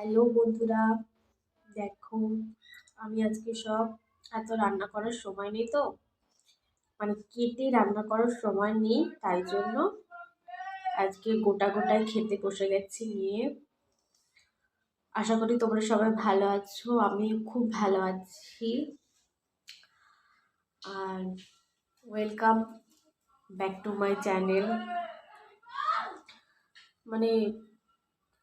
Hello বন্ধুরা, দেখো আমি আজকে সব এত রান্না করার সময় নেই তো? মানে কেটে রান্না করার সময় নেই, তাই জন্য আজকে গোটা গোটায় খেতে বসে গেছি নিয়ে। আশা করি তোমরা সবাই ভালো আছো আমি খুব ভালো আছি। আর welcome back to my channel. মানে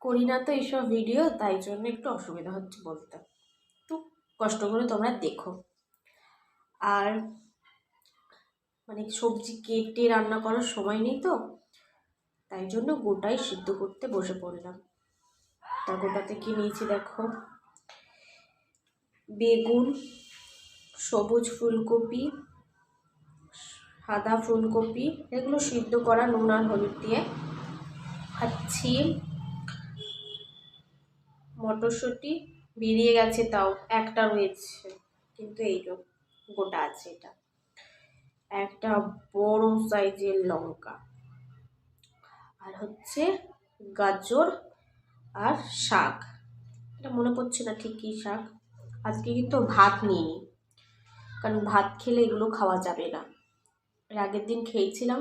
করি না তো এইসব ভিডিও তাই জন্য একটু অসুবিধা হচ্ছে বলতে। একটু কষ্ট করে তোমরা দেখো। আর মানে সবজি কেটে রান্না করার সময় নেই তো, তাই জন্য গোটাই সিদ্ধ করতে বসে পড়লাম। তা গোটাতে কি নিয়েছি দেখো, বেগুন, সবুজ ফুলকপি, সাদা ফুলকপি, এগুলো সিদ্ধ করা নুন আর হলুদ দিয়ে। খাচ্ছি মটরশুঁটি বেরিয়ে গেছে তাও, একটা রয়েছে। কিন্তু এই গোটা আছে এটা। একটা বড় সাইজের লঙ্কা। আর হচ্ছে গাজর আর শাক। এটা মনে পড়ছে না ঠিক কী শাক। আজকে কিন্তু ভাত নিইনি। কারণ ভাত খেলে এগুলো খাওয়া যাবে না। এর আগের দিন খেয়েছিলাম,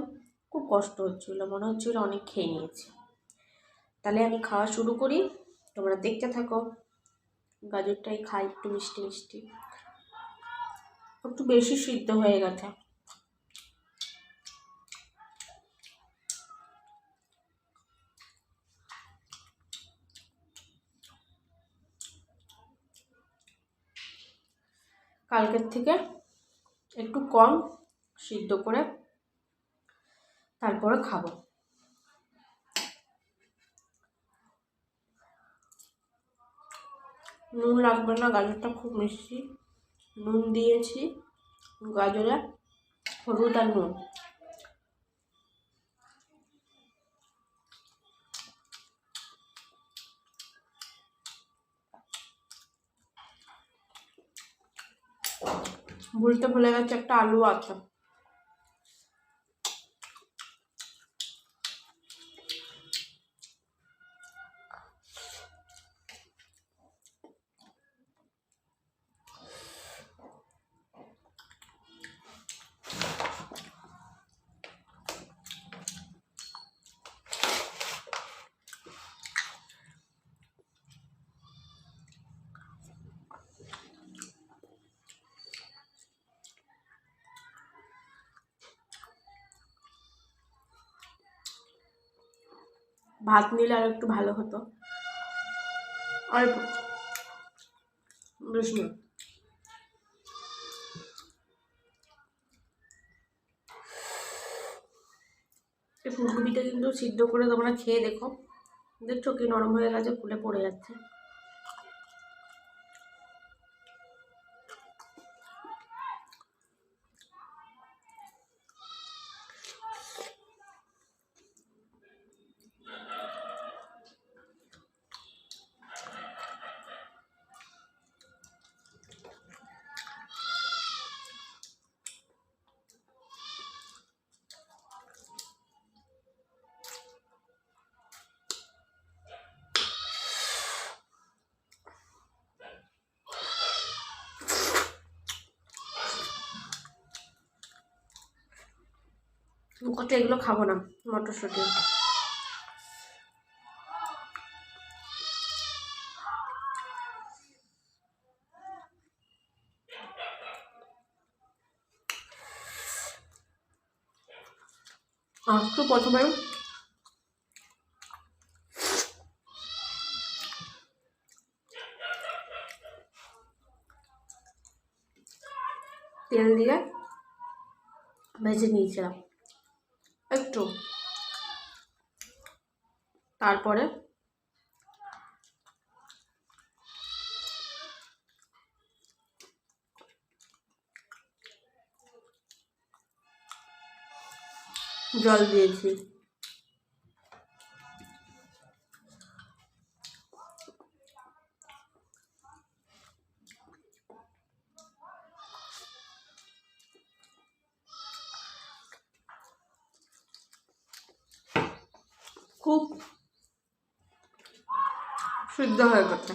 খুব কষ্ট হচ্ছিল। মনে হচ্ছিল অনেক খেয়ে নিয়েছি। তাহলে আমি খাওয়া শুরু করি। তোমরা দেখতে থাকো। গাজরটাই খাই, একটু মিষ্টি মিষ্টি। একটু বেশি সিদ্ধ হয়ে গেছে। কালকের থেকে একটু কম সিদ্ধ করে তারপরে খাব। নুন লাগবে না, গাজরটা খুব মিষ্টি। নুন দিয়েছি, গাজরে হলুদ আর নুন। ভুলতে ভুলে গেছে, একটা আলু আছে। ভাত নিলে আর একটু ভালো হতো। আর এই ফুলকপিটা কিন্তু সিদ্ধ করে তোমরা খেয়ে দেখো। দেখছ কি নরম হয়ে গেছে, ফুলে পড়ে যাচ্ছে। কত এগুলো খাব না মটরশুঁটি। একটু প্রথমে তেল দিয়ে ভেজে নিয়েছিলাম। একটু। তারপরে জল দিয়েছি। খুব সিদ্ধ হয়ে গেছে।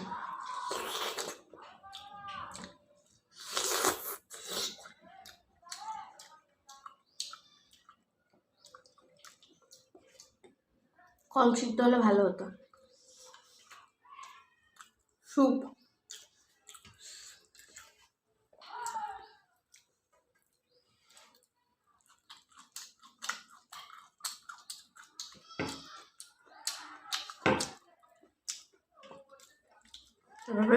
কম সিদ্ধ হলে ভালো হতো। স্যুপ। এভাবে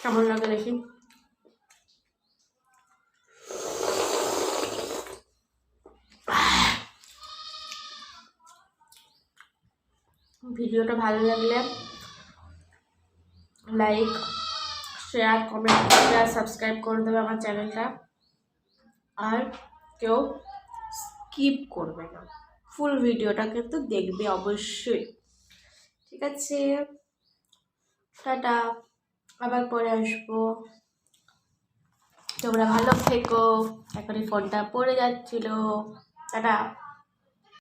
কেমন লাগে দেখি ভিডিওটা ভালো লাগলে like share comment share subscribe করে দেবে আমার চ্যানেলটা। আর কেউ স্কিপ করবে না। ফুল ভিডিওটা কিন্তু দেখবে অবশ্যই। ঠিক আছে? টাটা। আবার পরে আসব। তোমরা ভালো থেকো। এখনই ফোনটা পড়ে যাচ্ছিল। টাটা।